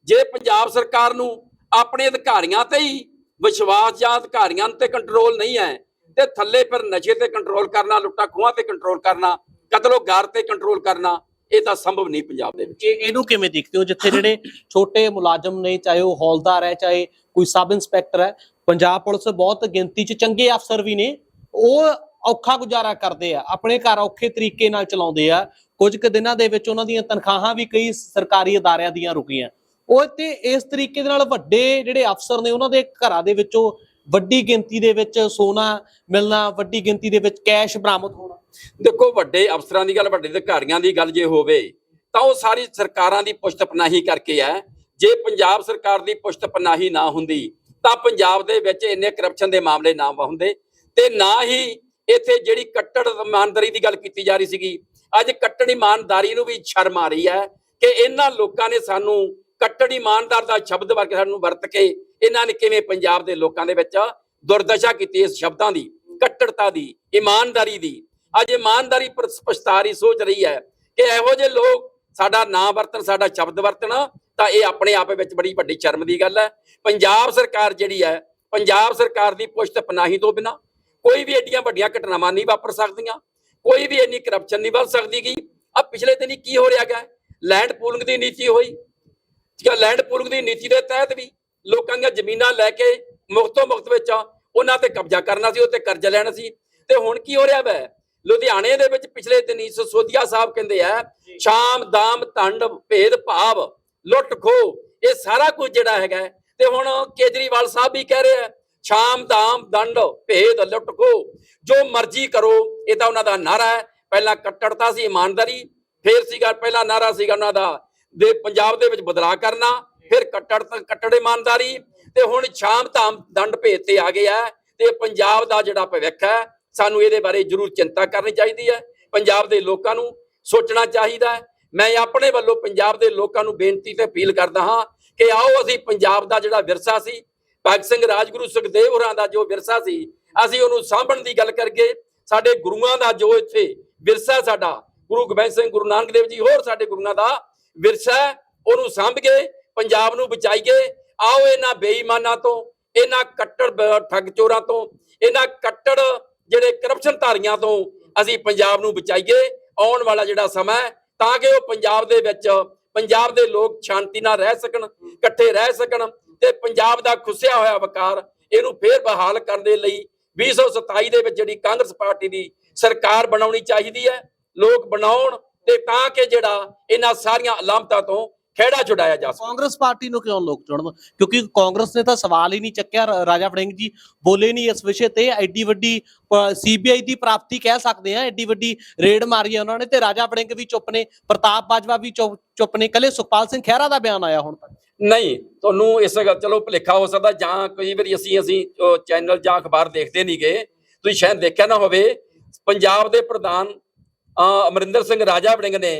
ਜੇ ਪੰਜਾਬ ਸਰਕਾਰ ਨੂੰ ਆਪਣੇ ਅਧਿਕਾਰੀਆਂ ਤੇ ਹੀ ਵਿਸ਼ਵਾਸ ਜਾਂ ਅਧਿਕਾਰੀਆਂ ਤੇ ਕੰਟਰੋਲ ਨਹੀਂ ਹੈ ਤੇ ਥੱਲੇ ਫਿਰ ਨਸ਼ੇ ਤੇ ਕੰਟਰੋਲ ਕਰਨਾ ਲੁੱਟਾ ਖੋਹਾਂ ਤੇ ਕੰਟਰੋਲ ਕਰਨਾ ਕਤਲੋ ਗਾਰ ਤੇ ਕੰਟਰੋਲ ਕਰਨਾ ਇਹ ਤਾਂ ਸੰਭਵ ਨਹੀਂ ਪੰਜਾਬ ਦੇ ਵਿੱਚ। ਇਹ ਇਹਨੂੰ ਕਿਵੇਂ ਦੇਖਦੇ ਹੋ? ਜਿੱਥੇ ਜਿਹੜੇ ਛੋਟੇ ਮੁਲਾਜ਼ਮ ਨੇ, ਚਾਹੇ ਉਹ ਹੌਲਦਾਰ ਹੈ, ਚਾਹੇ ਕੋਈ ਸਬ ਇੰਸਪੈਕਟਰ ਹੈ, ਪੰਜਾਬ ਪੁਲਿਸ ਬਹੁਤ ਗਿਣਤੀ 'ਚ ਚੰਗੇ ਅਫਸਰ ਵੀ ਨੇ। ਉਹ ਔਖਾ ਗੁਜ਼ਾਰਾ ਕਰਦੇ ਆ, ਆਪਣੇ ਘਰ ਔਖੇ ਤਰੀਕੇ ਨਾਲ ਚਲਾਉਂਦੇ ਆ। ਕੁਝ ਕੁ ਦਿਨਾਂ ਦੇ ਵਿੱਚ ਉਹਨਾਂ ਦੀਆਂ ਤਨਖਾਹਾਂ ਵੀ ਕਈ ਸਰਕਾਰੀ ਅਦਾਰਿਆਂ ਦੀਆਂ ਰੁਕੀਆਂ। ਉਹ ਤੇ ਇਸ ਤਰੀਕੇ ਦੇ ਨਾਲ ਵੱਡੇ ਜਿਹੜੇ ਅਫਸਰ ਨੇ, ਉਹਨਾਂ ਦੇ ਘਰਾਂ ਦੇ ਵਿੱਚੋਂ ਵੱਡੀ ਗਿਣਤੀ ਦੇ ਵਿੱਚ ਸੋਨਾ ਮਿਲਣਾ, ਵੱਡੀ ਗਿਣਤੀ ਦੇ ਵਿੱਚ ਕੈਸ਼ ਬਰਾਮਦ ਹੋਣਾ। ਦੇਖੋ, ਵੱਡੇ ਅਫਸਰਾਂ ਦੀ ਗੱਲ, ਵੱਡੇ ਅਧਿਕਾਰੀਆਂ ਦੀ ਗੱਲ ਜੇ ਹੋਵੇ, ਤਾਂ ਉਹ ਸਾਰੀ ਸਰਕਾਰਾਂ ਦੀ ਪੁਸ਼ਤ ਕਰਕੇ ਹੈ ਜੇ ਪੰਜਾਬ ਸਰਕਾਰ ਦੀ ਪੁਸ਼ਤ ਨਾ ਹੁੰਦੀ, ਤਾਂ ਪੰਜਾਬ ਦੇ ਵਿੱਚ ਇੰਨੇ ਕਰਪਸ਼ਨ ਦੇ ਮਾਮਲੇ ਨਾ ਹੁੰਦੇ ਤੇ ਨਾ ਹੀ ਇੱਥੇ ਜਿਹੜੀ ਕੱਟੜ ਇਮਾਨਦਾਰੀ ਦੀ ਗੱਲ ਕੀਤੀ ਜਾ ਰਹੀ ਸੀਗੀ, ਅੱਜ ਕੱਟੜ ਇਮਾਨਦਾਰੀ ਨੂੰ ਵੀ ਸ਼ਰਮ ਆ ਰਹੀ ਹੈ ਕਿ ਇਹਨਾਂ ਲੋਕਾਂ ਨੇ ਸਾਨੂੰ ਕੱਟੜ ਇਮਾਨਦਾਰ ਦਾ ਸ਼ਬਦ ਵਰਗ ਸਾਨੂੰ ਵਰਤ ਕੇ ਇਹਨਾਂ ਨੇ ਕਿਵੇਂ ਪੰਜਾਬ ਦੇ ਲੋਕਾਂ ਦੇ ਵਿੱਚ ਦੁਰਦਸ਼ਾ ਕੀਤੀ ਇਸ ਸ਼ਬਦਾਂ ਦੀ, ਕੱਟੜਤਾ ਦੀ, ਇਮਾਨਦਾਰੀ ਦੀ? ਅੱਜ ਇਮਾਨਦਾਰੀ ਪਰ ਪਛਤਾਰੀ ਸੋਚ ਰਹੀ ਹੈ ਕਿ ਇਹੋ ਜਿਹੇ ਲੋਕ ਸਾਡਾ ਨਾਂ ਵਰਤਣ, ਸਾਡਾ ਸ਼ਬਦ ਵਰਤਣ, ਤਾਂ ਇਹ ਆਪਣੇ ਆਪ ਵਿੱਚ ਬੜੀ ਵੱਡੀ ਸ਼ਰਮ ਦੀ ਗੱਲ ਹੈ। ਪੰਜਾਬ ਸਰਕਾਰ ਜਿਹੜੀ ਹੈ, ਪੰਜਾਬ ਸਰਕਾਰ ਦੀ ਪੁਸ਼ਤ ਪਨਾਹੀ ਤੋਂ ਬਿਨਾ ਕੋਈ ਵੀ ਏਡੀਆਂ ਵੱਡੀਆਂ ਘਟਨਾਵਾਂ ਨਹੀਂ ਵਾਪਰ ਸਕਦੀਆਂ, ਕੋਈ ਵੀ ਇੰਨੀ ਕਰਪਸ਼ਨ ਨਹੀਂ ਵੱਧ ਸਕਦੀ ਗੀ। ਆ ਪਿਛਲੇ ਦਿਨੀ ਕੀ ਹੋ ਰਿਹਾ ਗਾ ਲੈਂਡ ਪੂਲਿੰਗ ਦੀ ਨੀਤੀ ਹੋਈ। ਠੀਕ ਹੈ ਲੈਂਡ ਪੂਲਿੰਗ ਦੀ ਨੀਤੀ ਦੇ ਤਹਿਤ ਵੀ ਲੋਕਾਂ ਦੀਆਂ ਜ਼ਮੀਨਾਂ ਲੈ ਕੇ ਮੁਕਤੋ ਮੁਕਤ ਵਿੱਚ। ਉਹਨਾਂ ਤੇ ਕਬਜ਼ਾ ਕਰਨਾ ਸੀ ਉੱਤੇ ਕਰਜ਼ਾ ਲੈਣਾ ਸੀ। ਤੇ ਹੁਣ ਕੀ ਹੋ ਰਿਹਾ ਵੈ? ਲੁਧਿਆਣੇ ਦੇ ਵਿੱਚ ਪਿਛਲੇ ਦਿਨੀ ਸੋਧੀਆ ਸਾਹਿਬ ਕਹਿੰਦੇ ਆ ਸ਼ਾਮ ਦਾਮ ਧੰਡ ਭੇਦ ਭਾਵ ਲੁੱਟ ਖੋ ਇਹ ਸਾਰਾ ਕੁਝ ਜਿਹੜਾ ਹੈਗਾ ਤੇ ਹੁਣ ਕੇਜਰੀਵਾਲ ਸਾਹਿਬ ਵੀ ਕਹਿ ਰਹੇ ਆ ਸ਼ਾਮ ਦਾਮ ਦੰਡ ਭੇਦ ਲੁੱਟ ਖੋ ਜੋ ਮਰਜ਼ੀ ਕਰੋ ਇਹ ਤਾਂ ਉਹਨਾਂ ਦਾ ਨਾਰਾ ਹੈ। ਪਹਿਲਾਂ ਕੱਟੜਤਾ ਸੀ ਇਮਾਨਦਾਰੀ ਫਿਰ ਸੀਗਾ ਪਹਿਲਾ ਨਾਰਾ ਸੀਗਾ ਉਹਨਾਂ ਦਾ। ਦੇ ਪੰਜਾਬ ਦੇ ਵਿੱਚ ਬਦਲਾਅ ਕਰਨਾ ਫਿਰ ਕੱਟੜ ਕੱਟੜ ਇਮਾਨਦਾਰੀ ਤੇ ਹੁਣ ਸ਼ਾਮ ਧਾਮ ਦੰਡ ਭੇਦ ਤੇ ਆ ਗਿਆ ਆ ਤੇ ਪੰਜਾਬ ਦਾ ਜਿਹੜਾ ਭਵਿੱਖ ਹੈ ਸਾਨੂੰ ਇਹਦੇ ਬਾਰੇ ਜ਼ਰੂਰ ਚਿੰਤਾ ਕਰਨੀ ਚਾਹੀਦੀ ਹੈ ਪੰਜਾਬ ਦੇ ਲੋਕਾਂ ਨੂੰ ਸੋਚਣਾ ਚਾਹੀਦਾ ਹੈ। ਮੈਂ ਆਪਣੇ ਵੱਲੋਂ ਪੰਜਾਬ ਦੇ ਲੋਕਾਂ ਨੂੰ ਬੇਨਤੀ ਤੇ ਅਪੀਲ ਕਰਦਾ ਹਾਂ ਕਿ ਆਓ ਅਸੀਂ ਪੰਜਾਬ ਦਾ ਜਿਹੜਾ ਵਿਰਸਾ ਸੀ ਭਗਤ ਸਿੰਘ ਰਾਜਗੁਰੂ ਸੁਖਦੇਵ ਹੋਰਾਂ ਦਾ ਜੋ ਵਿਰਸਾ ਸੀ ਅਸੀਂ ਉਹਨੂੰ ਸਾਂਭਣ ਦੀ ਗੱਲ ਕਰਕੇ ਸਾਡੇ ਗੁਰੂਆਂ ਦਾ ਜੋ ਇੱਥੇ ਵਿਰਸਾ ਸਾਡਾ ਗੁਰੂ ਗੋਬਿੰਦ ਸਿੰਘ ਗੁਰੂ ਨਾਨਕ ਦੇਵ ਜੀ ਹੋਰ ਸਾਡੇ ਗੁਰੂਆਂ ਦਾ ਵਿਰਸਾ ਹੈ, ਉਹਨੂੰ ਸਾਂਭ ਕੇ ਪੰਜਾਬ ਨੂੰ ਬਚਾਈਏ, ਆਓ ਇਹਨਾਂ ਬੇਈਮਾਨਾਂ ਤੋਂ, ਇਹਨਾਂ ਕੱਟੜ ਠੱਗ ਚੋਰਾਂ ਤੋਂ, ਇਹਨਾਂ ਕੱਟੜ ਜਿਹੜੇ ਕਰਪਸ਼ਨ ਧਾਰੀਆਂ ਤੋਂ ਅਸੀਂ ਪੰਜਾਬ ਨੂੰ ਬਚਾਈਏ, ਆਉਣ ਵਾਲਾ ਜਿਹੜਾ ਸਮਾਂ ਤਾਂ ਕਿ ਉਹ ਪੰਜਾਬ ਦੇ ਵਿੱਚ, ਪੰਜਾਬ ਦੇ ਲੋਕ ਸ਼ਾਂਤੀ ਨਾਲ ਰਹਿ ਸਕਣ, ਇਕੱਠੇ ਰਹਿ ਸਕਣ ਤੇ ਪੰਜਾਬ ਦਾ ਖੁੱਸਿਆ ਹੋਇਆ ਵਕਾਰ ਇਹਨੂੰ ਫੇਰ ਬਹਾਲ ਕਰਨ ਦੇ ਲਈ 2027 ਦੇ ਵਿੱਚ ਜਿਹੜੀ ਕਾਂਗਰਸ ਪਾਰਟੀ ਦੀ ਸਰਕਾਰ ਬਣਾਉਣੀ ਚਾਹੀਦੀ ਹੈ, ਲੋਕ ਬਣਾਉਣ ਤੇ ਤਾਂ ਕਿ ਜਿਹੜਾ ਇਹਨਾਂ ਸਾਰੀਆਂ ਅਲਾਮਤਾਂ ਤੋਂ ਖਿਹੜਾ ਛੁਡਾਇਆ ਜਾ ਸਕੇ। ਕਾਂਗਰਸ ਪਾਰਟੀ ਨੂੰ ਕਿਉਂ ਲੋਕ ਚੁਣਨ? ਕਿਉਂਕਿ ਕਾਂਗਰਸ ਨੇ ਤਾਂ ਸਵਾਲ ਹੀ ਨਹੀਂ ਚੱਕਿਆ ਰਾਜਾ ਵੜਿੰਗ ਜੀ ਬੋਲੇ ਨਹੀਂ ਇਸ ਵਿਸ਼ੇ ਤੇ ਐਡੀ ਵੱਡੀ ਸੀਬੀਆਈ ਦੀ ਪ੍ਰਾਪਤੀ ਕਹਿ ਸਕਦੇ ਆ ਐਡੀ ਵੱਡੀ ਰੇਡ ਮਾਰੀ ਉਹਨਾਂ ਨੇ ਤੇ ਰਾਜਾ ਵੜਿੰਗ ਵੀ ਚੁੱਪ ਨੇ ਪ੍ਰਤਾਪ ਬਾਜਵਾ ਵੀ ਚੁੱਪ ਨੇ ਕੱਲੇ ਸੁਖਪਾਲ ਸਿੰਘ ਖਹਿਰਾ ਦਾ ਬਿਆਨ ਆਇਆ ਹੁਣ ਤੱਕ। ਨਹੀਂ ਤੁਹਾਨੂੰ ਇਸ ਗੱਲ ਚਲੋ ਭੁਲੇਖਾ ਹੋ ਸਕਦਾ ਜਾਂ ਕਈ ਵਾਰੀ ਅਸੀਂ ਅਸੀਂ ਚੈਨਲ ਜਾਂ ਅਖਬਾਰ ਦੇਖਦੇ ਨਹੀਂ ਗਏ ਤੁਸੀਂ ਸ਼ਾਇਦ ਦੇਖਿਆ ਨਾ ਹੋਵੇ ਪੰਜਾਬ ਦੇ ਪ੍ਰਧਾਨ ਅਮਰਿੰਦਰ ਸਿੰਘ ਰਾਜਾ ਵੜਿੰਗ ਨੇ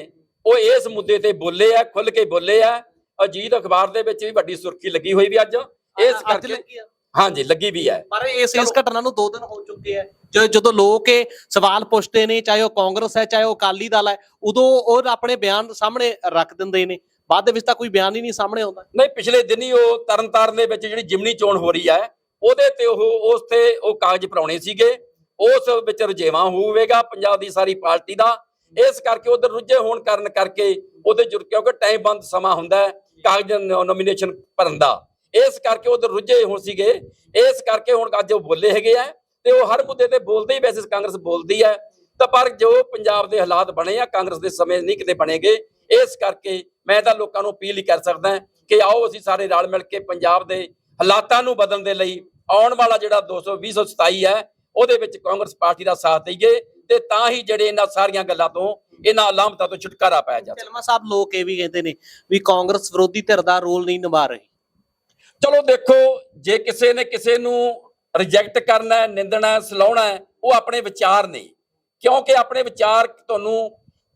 ਉਹ ਇਸ ਮੁੱਦੇ ਤੇ ਬੋਲੇ ਆ ਖੁੱਲ ਕੇ ਬੋਲੇ ਆ। ਅਜੀਤ ਅਖਬਾਰ ਦੇ ਵਿੱਚ ਵੀ ਵੱਡੀ ਸੁਰਖੀ ਲੱਗੀ ਹੋਈ ਵੀ ਅੱਜ। ਇਸ ਕਰਕੇ। ਹਾਂਜੀ ਲੱਗੀ ਵੀ ਹੈ ਪਰ ਇਸ ਇਸ ਘਟਨਾ ਨੂੰ 2 ਦਿਨ ਹੋ ਚੁੱਕੇ ਆ। ਜਦੋਂ ਜਦੋਂ ਲੋਕ ਇਹ ਸਵਾਲ ਪੁੱਛਦੇ ਨੇ ਚਾਹੇ ਉਹ ਕਾਂਗਰਸ ਹੈ ਚਾਹੇ ਉਹ ਅਕਾਲੀ ਦਲ ਹੈ ਉਦੋਂ ਉਹ ਆਪਣੇ ਬਿਆਨ ਸਾਹਮਣੇ ਰੱਖ ਦਿੰਦੇ ਨੇ। ਬਾਅਦ ਦੇ ਵਿੱਚ ਤਾਂ ਕੋਈ ਬਿਆਨ ਹੀ ਨਹੀਂ ਸਾਹਮਣੇ ਆਉਂਦਾ। ਨਹੀਂ ਪਿਛਲੇ ਦਿਨੀ ਉਹ ਤਰਨਤਾਰਨ ਦੇ ਵਿੱਚ ਜਿਹੜੀ ਜਿਮਨੀ ਚੋਣ ਹੋ ਰਹੀ ਹੈ ਉਹਦੇ ਤੇ ਉਹ ਉਸ ਤੇ ਉਹ ਕਾਗਜ਼ ਭਰਾਉਣੇ ਸੀਗੇ। ਉਸ ਵਿੱਚ ਰੁਝੇਵਾਂ ਹੋਵੇਗਾ ਪੰਜਾਬ ਦੀ ਸਾਰੀ ਪਾਰਟੀ ਦਾ। ਇਸ ਕਰਕੇ ਉਧਰ ਰੁੱਝੇ ਹੋਣ ਕਾਰਨ ਕਰਕੇ ਉਹਦੇ ਜੁਰ ਕਿਉਂਕਿ ਟਾਈਮ ਬੰਦ ਸਮਾਂ ਹੁੰਦਾ ਹੈ, ਕਾਗਜ਼ ਨੋਮੀਨੇਸ਼ਨ ਭਰਨ ਦਾ। ਇਸ ਕਰਕੇ ਉਧਰ ਰੁੱਝੇ ਹੋ ਸੀਗੇ। ਇਸ ਕਰਕੇ ਹੁਣ ਅੱਜ ਉਹ ਬੋਲੇ ਹੈਗੇ ਆ ਤੇ ਉਹ ਹਰ ਮੁੱਦੇ ਤੇ ਬੋਲਦੇ ਹੀ ਵੈਸੇ ਕਾਂਗਰਸ ਬੋਲਦੀ ਹੈ। ਤਾਂ ਪਰ ਜੋ ਪੰਜਾਬ ਦੇ ਹਾਲਾਤ ਬਣੇ ਆ, ਕਾਂਗਰਸ ਦੇ ਸਮੇਂ ਨਹੀਂ ਕਿਤੇ ਬਣੇਗੇ। ਇਸ ਕਰਕੇ ਮੈਂ ਤਾਂ ਲੋਕਾਂ ਨੂੰ ਅਪੀਲ ਹੀ ਕਰ ਸਕਦਾ ਕਿ ਆਓ ਅਸੀਂ ਸਾਰੇ ਰਲ ਮਿਲ ਕੇ ਪੰਜਾਬ ਦੇ ਹਾਲਾਤਾਂ ਨੂੰ ਬਦਲਣ ਦੇ ਲਈ ਆਉਣ ਵਾਲਾ ਜਿਹੜਾ 200 2027 ਹੈ, ਉਹਦੇ ਵਿੱਚ ਕਾਂਗਰਸ ਪਾਰਟੀ ਦਾ ਸਾਥ ਦਈਏ। ਤੇ ਤਾਂ ਹੀ ਜਿਹੜੇ ਇਹਨਾਂ ਸਾਰੀਆਂ ਗੱਲਾਂ ਤੋਂ ਇਹਨਾਂ ਅਲਾਮਤਾਂ ਤੋਂ ਛੁਟਕਾਰਾ ਪਾਇਆ ਜਾ ਸਕਦਾ ਚਲਮਾ ਸਾਹਿਬ ਲੋਕ ਇਹ ਵੀ ਕਹਿੰਦੇ ਨੇ ਵੀ ਕਾਂਗਰਸ ਵਿਰੋਧੀ ਧਿਰ ਦਾ ਰੋਲ ਨਹੀਂ ਨਿਭਾ ਰਹੀ। ਚਲੋ ਦੇਖੋ ਜੇ ਕਿਸੇ ਨੇ ਕਿਸੇ ਨੂੰ ਰਿਜੈਕਟ ਕਰਨਾ ਹੈ ਨਿੰਦਣਾ ਹੈ ਸਲਾਉਣਾ ਹੈ ਉਹ ਆਪਣੇ ਵਿਚਾਰ ਨੇ। ਕਿਉਂਕਿ ਆਪਣੇ ਵਿਚਾਰ ਤੁਹਾਨੂੰ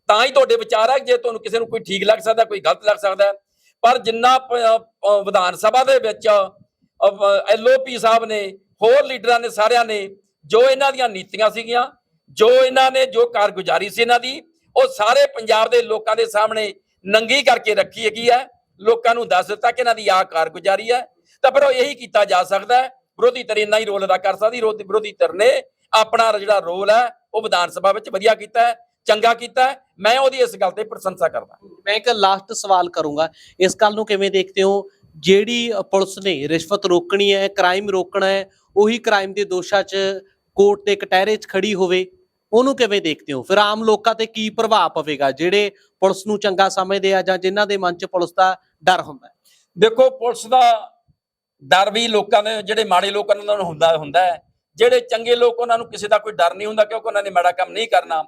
ਤਾਂ ਹੀ ਤੁਹਾਡੇ ਵਿਚਾਰ ਹੈ ਜੇ ਤੁਹਾਨੂੰ ਕਿਸੇ ਨੂੰ ਕੋਈ ਠੀਕ ਲੱਗ ਸਕਦਾ ਕੋਈ ਗਲਤ ਲੱਗ ਸਕਦਾ। ਪਰ ਜਿੰਨਾ ਵਿਧਾਨ ਸਭਾ ਦੇ ਵਿੱਚ ਐਲਓਪੀ ਸਾਹਿਬ ਨੇ ਹੋਰ ਲੀਡਰਾਂ ਨੇ ਸਾਰਿਆਂ ਨੇ ਜੋ ਇਹਨਾਂ ਦੀਆਂ ਨੀਤੀਆਂ ਸੀਗੀਆਂ ਜੋ ਇਹਨਾਂ ਨੇ ਜੋ ਕਾਰਗੁਜ਼ਾਰੀ ਸੀ ਇਹਨਾਂ ਦੀ, ਉਹ ਸਾਰੇ ਪੰਜਾਬ ਦੇ ਲੋਕਾਂ ਦੇ ਸਾਹਮਣੇ ਨੰਗੀ ਕਰਕੇ ਰੱਖੀ ਹੈਗੀ ਹੈ। ਲੋਕਾਂ ਨੂੰ ਦੱਸ ਦਿੱਤਾ ਕਿ ਇਹਨਾਂ ਦੀ ਆਹ ਕਾਰਗੁਜ਼ਾਰੀ ਹੈ। ਤਾਂ ਫਿਰ ਉਹ ਇਹੀ ਕੀਤਾ ਜਾ ਸਕਦਾ ਵਿਰੋਧੀ ਧਿਰ ਇੰਨਾ ਹੀ ਰੋਲ ਅਦਾ ਕਰ ਸਕਦੀ, ਵਿਰੋਧੀ ਧਿਰ ਨੇ ਆਪਣਾ ਜਿਹੜਾ ਰੋਲ ਹੈ, ਉਹ ਵਿਧਾਨ ਸਭਾ ਵਿੱਚ ਵਧੀਆ ਕੀਤਾ ਹੈ, ਚੰਗਾ ਕੀਤਾ ਮੈਂ ਉਹਦੀ ਇਸ ਗੱਲ ਤੇ ਪ੍ਰਸ਼ੰਸਾ ਕਰਦਾ ਮੈਂ ਇੱਕ ਲਾਸਟ ਸਵਾਲ ਕਰੂੰਗਾ। ਇਸ ਗੱਲ ਨੂੰ ਕਿਵੇਂ ਦੇਖਦੇ ਹੋ? ਜਿਹੜੀ ਪੁਲਿਸ ਨੇ ਰਿਸ਼ਵਤ ਰੋਕਣੀ ਹੈ, ਕ੍ਰਾਈਮ ਰੋਕਣਾ ਹੈ, ਉਹੀ ਕ੍ਰਾਈਮ ਦੇ ਦੋਸ਼ਾਂ 'ਚ ਕੋਰਟ ਦੇ ਕਟਹਿਰੇ 'ਚ ਖੜੀ ਹੋਵੇ। ਉਹਨੂੰ ਕਿਵੇਂ ਦੇਖਦੇ ਹੋ? ਫਿਰ ਆਮ ਲੋਕਾਂ ਤੇ ਕੀ ਪ੍ਰਭਾਵ ਪਵੇਗਾ? ਜਿਹੜੇ ਪੁਲਿਸ ਨੂੰ ਚੰਗਾ ਸਮਝਦੇ ਆ ਜਾਂ ਜਿਨ੍ਹਾਂ ਦੇ ਮਨ 'ਚ ਪੁਲਿਸ ਦਾ ਡਰ ਹੁੰਦਾ ਦੇਖੋ, ਪੁਲਿਸ ਦਾ ਡਰ ਵੀ ਲੋਕਾਂ ਦੇ, ਜਿਹੜੇ ਮਾੜੇ ਲੋਕ ਉਹਨਾਂ ਨੂੰ ਹੁੰਦਾ ਹੁੰਦਾ ਹੈ। ਜਿਹੜੇ ਚੰਗੇ ਲੋਕ ਉਹਨਾਂ ਨੂੰ ਕਿਸੇ ਦਾ ਕੋਈ ਡਰ ਨਹੀਂ ਹੁੰਦਾ ਕਿਉਂਕਿ ਉਹਨਾਂ ਨੇ ਮਾੜਾ ਕੰਮ ਨਹੀਂ ਕਰਨਾ।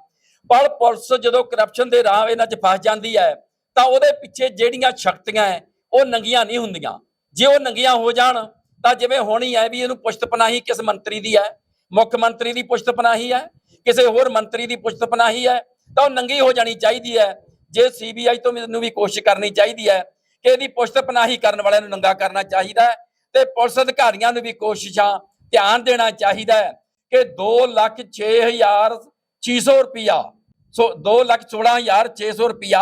ਪਰ ਪੁਲਿਸ ਜਦੋਂ ਕਰਪਸ਼ਨ ਦੇ ਰਾਹ ਇਹਨਾਂ 'ਚ ਫਸ ਜਾਂਦੀ ਹੈ, ਤਾਂ ਉਹਦੇ ਪਿੱਛੇ ਜਿਹੜੀਆਂ ਸ਼ਕਤੀਆਂ ਹੈ, ਉਹ ਨੰਗੀਆਂ ਨਹੀਂ ਹੁੰਦੀਆਂ। ਜੇ ਉਹ ਨੰਗੀਆਂ ਹੋ ਜਾਣ, ਤਾਂ ਜਿਵੇਂ ਹੋਣੀ ਹੈ ਵੀ ਇਹਨੂੰ ਪੁਸ਼ਤ ਪਨਾਹੀ ਕਿਸ ਮੰਤਰੀ ਦੀ ਹੈ? ਮੁੱਖ ਮੰਤਰੀ ਦੀ ਪੁਸ਼ਤ ਪਨਾਹੀ ਹੈ ਕਿਸੇ ਹੋਰ ਮੰਤਰੀ ਦੀ ਪੁਸ਼ਤ ਪਨਾਹੀ ਹੈ ਤਾਂ ਉਹ ਨੰਗੀ ਹੋ ਜਾਣੀ ਚਾਹੀਦੀ ਹੈ। ਜੇ ਸੀਬੀਆਈ ਤੋਂ ਮੈਨੂੰ ਵੀ ਕੋਸ਼ਿਸ਼ ਕਰਨੀ ਚਾਹੀਦੀ ਹੈ ਕਿ ਇਹਦੀ ਪੁਸ਼ਤ ਪਨਾਹੀ ਕਰਨ ਵਾਲਿਆਂ ਨੂੰ ਨੰਗਾ ਕਰਨਾ ਚਾਹੀਦਾ ਹੈ ਤੇ ਪੁਲਿਸ ਅਧਿਕਾਰੀਆਂ ਨੂੰ ਵੀ ਕੋਸ਼ਿਸ਼ਾਂ ਧਿਆਨ ਦੇਣਾ ਚਾਹੀਦਾ ਹੈ ਕਿ 2 ਲੱਖ 6,600 ਰੁਪਿਆ ਸੋ 2 ਲੱਖ 16,600 ਰੁਪਿਆ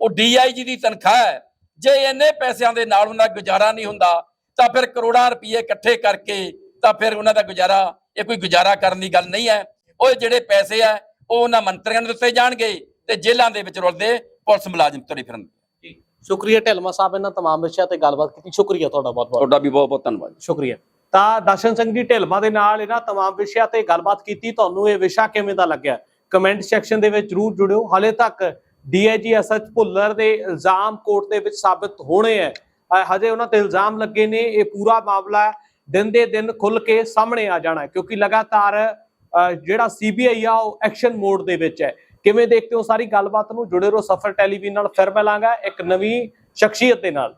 ਉਹ ਡੀਆਈਜੀ ਦੀ ਤਨਖਾਹ ਹੈ। ਜੇ ਇੰਨੇ ਪੈਸਿਆਂ ਦੇ ਨਾਲ ਉਹਨਾਂ ਦਾ ਗੁਜ਼ਾਰਾ ਨਹੀਂ ਹੁੰਦਾ ਤਾਂ ਫਿਰ ਕਰੋੜਾਂ ਰੁਪਏ ਇਕੱਠੇ ਕਰਕੇ ਤਾਂ ਫਿਰ ਉਹਨਾਂ ਦਾ ਗੁਜ਼ਾਰਾ ਇਹ ਕੋਈ ਗੁਜ਼ਾਰਾ ਕਰਨ ਦੀ ਗੱਲ ਨਹੀਂ ਹੈ। ਉਹ ਜਿਹੜੇ ਪੈਸੇ ਆ ਉਹ ਉਹਨਾਂ ਮੰਤਰੀਆਂ ਨੂੰ ਦਿੱਤੇ ਜਾਣਗੇ ਤੇ ਜੇਲ੍ਹਾਂ ਦੇ ਵਿੱਚ ਰੁਲਦੇ ਪੁਲਿਸ ਮੁਲਾਜ਼ਮ ਤੁਰੇ ਫਿਰਨ। ਜੀ। ਸ਼ੁਕਰੀਆ ਢਿਲਮਾ ਸਾਹਿਬ ਇਹਨਾਂ ਤਮਾਮ ਵਿਸ਼ਿਆਂ ਤੇ ਗੱਲਬਾਤ ਕੀਤੀ। ਸ਼ੁਕਰੀਆ ਤੁਹਾਡਾ ਬਹੁਤ ਬਹੁਤ ਤੁਹਾਡਾ ਵੀ ਬਹੁਤ ਬਹੁਤ ਧੰਨਵਾਦ ਸ਼ੁਕਰੀਆ। ਤਾਂ ਦਰਸ਼ਨ ਸਿੰਘ ਜੀ ਢਿਲਮਾ ਦੇ ਨਾਲ ਇਹਨਾਂ ਤਮਾਮ ਵਿਸ਼ਿਆਂ ਤੇ ਗੱਲਬਾਤ ਕੀਤੀ। ਤੁਹਾਨੂੰ ਇਹ ਵਿਸ਼ਾ ਕਿਵੇਂ ਦਾ ਲੱਗਿਆ? ਕਮੈਂਟ ਸੈਕਸ਼ਨ ਦੇ ਵਿੱਚ ਜਰੂਰ ਜੁੜਿਓ। ਹਾਲੇ ਤੱਕ ਡੀਆਈਜੀ ਐਸਐਚ ਭੁੱਲਰ ਦੇ ਇਲਜ਼ਾਮ ਕੋਰਟ ਦੇ ਵਿੱਚ ਸਾਬਤ ਹੋਣੇ ਹੈ ਹਜੇ ਉਹਨਾਂ ਤੇ ਇਲਜ਼ਾਮ ਲੱਗੇ ਨੇ। ਇਹ ਪੂਰਾ ਮਾਮਲਾ ਦਿਨ ਦੇ ਦਿਨ ਖੁੱਲ ਕੇ ਸਾਹਮਣੇ ਆ ਜਾਣਾ ਕਿਉਂਕਿ ਲਗਾਤਾਰ ਜਿਹੜਾ ਸੀਬੀਆਈ ਆ, ਉਹ ਐਕਸ਼ਨ ਮੋਡ ਦੇ ਵਿੱਚ ਹੈ। ਕਿਵੇਂ ਦੇਖਦੇ ਹੋ ਸਾਰੀ ਗੱਲਬਾਤ ਨੂੰ? ਜੁੜੇ ਰਹੋ ਸਫਰ ਟੈਲੀਵਿਜ਼ਨ ਨਾਲ। ਫਿਰ ਮਿਲਾਂਗਾ ਇੱਕ ਨਵੀਂ ਸ਼ਖਸੀਅਤ ਦੇ ਨਾਲ।